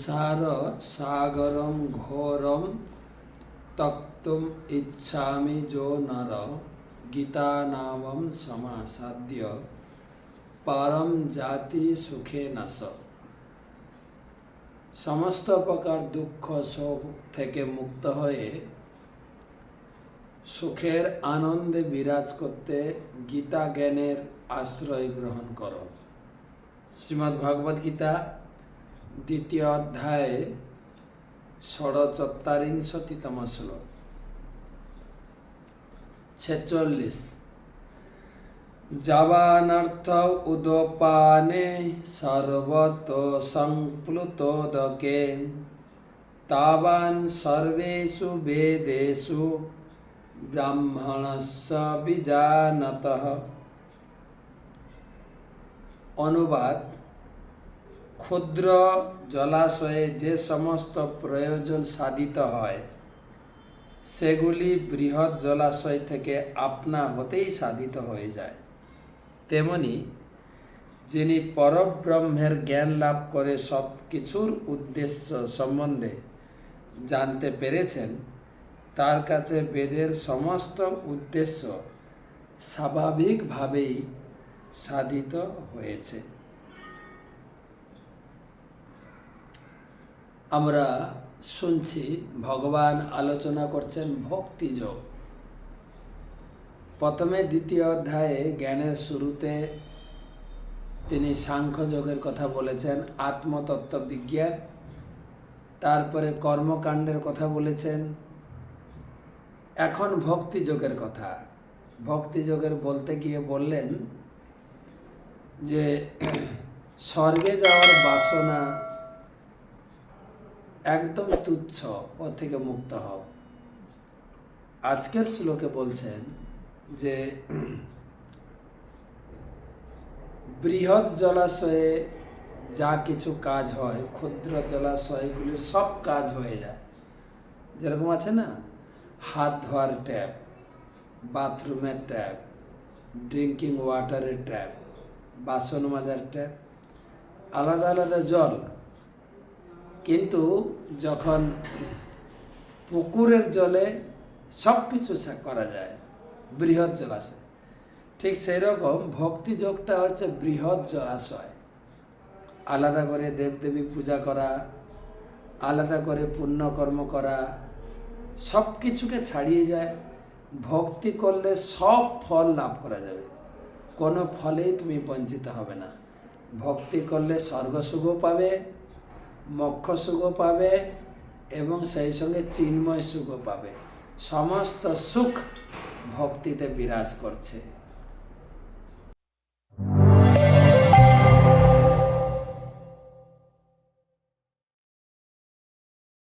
সংসার সাগরম ঘোরম তক্তুম ইচ্ছামি যো নর গীতা নামম সমাসাদ্য পরম জাতি সুখে নাশ সমস্ত প্রকার দুঃখ শোক থেকে মুক্ত হয়ে সুখের আনন্দে বিরাজ করতে গীতা জ্ঞানের আশ্রয় গ্রহণ করো। শ্রীমদ্ ভগবদ গীতা দ্বিতীয় অধ্যায়ে ষড়চত্বারিংশতিতম শ্লোক। ছেচল্লিশ। যাবানর্থ উদপানে সর্বত সংপ্লুতোদকে তাবান সর্বেষু বেদেষু ব্রাহ্মণস্য বিজানতঃ। অনুবাদ ক্ষুদ্র জলাশয়ে যে সমস্ত প্রয়োজন সাধিত হয়, সেগুলি বৃহৎ জলাশয় থেকে আপনা হতেই সাধিত হয়ে যায়। তেমনি, যিনি পরব্রহ্মের জ্ঞান লাভ করে সব কিছুর উদ্দেশ্য সম্বন্ধে জানতে পেরেছেন, তার কাছে বেদের সমস্ত উদ্দেশ্য স্বাভাবিকভাবেই সাধিত হয়েছে। আমরা শুনছি, ভগবান আলোচনা করছেন ভক্তিযোগ প্রথমে দ্বিতীয় অধ্যায়ে জ্ঞানের শুরুতে তিনি সাংখ্যযোগের কথা বলেছেন, আত্মতত্ত্ব বিজ্ঞান। তারপরে কর্মকাণ্ডের কথা বলেছেন। এখন ভক্তিযোগের কথা। ভক্তিযোগের বলতে গিয়ে বললেন যে, স্বর্গে যাওয়ার বাসনা একদম তুচ্ছ ও থেকে মুক্ত হও। আজকের শ্লোকে বলছেন যে, বৃহৎ জলাশয়ে যা কিছু কাজ হয়, ক্ষুদ্র জলাশয়গুলির সব কাজ হয়ে যায়। যেরকম আছে না, হাত ধোয়ার ট্যাপ, বাথরুমের ট্যাপ, ড্রিঙ্কিং ওয়াটারের ট্যাপ, বাসন মাজার ট্যাপ, আলাদা আলাদা জল কিন্তু যখন পুকুরের জলে সব কিছু করা যায়, বৃহৎ জলাশয়। ঠিক সেই রকম ভক্তিযোগটা হচ্ছে বৃহৎ জলাশয়। আলাদা করে দেবদেবী পূজা করা, আলাদা করে পুণ্যকর্ম করা, সব কিছুকে ছাড়িয়ে যায়। ভক্তি করলে সব ফল লাভ করা যাবে। কোনো ফলেই তুমি বঞ্চিত হবে না। ভক্তি করলে স্বর্গসুখও পাবে মোক্ষ সুখ পাবে এবং সেই সঙ্গে চিন্ময় সুখ পাবে। সমস্ত সুখ ভক্তিতে বিরাজ করছে।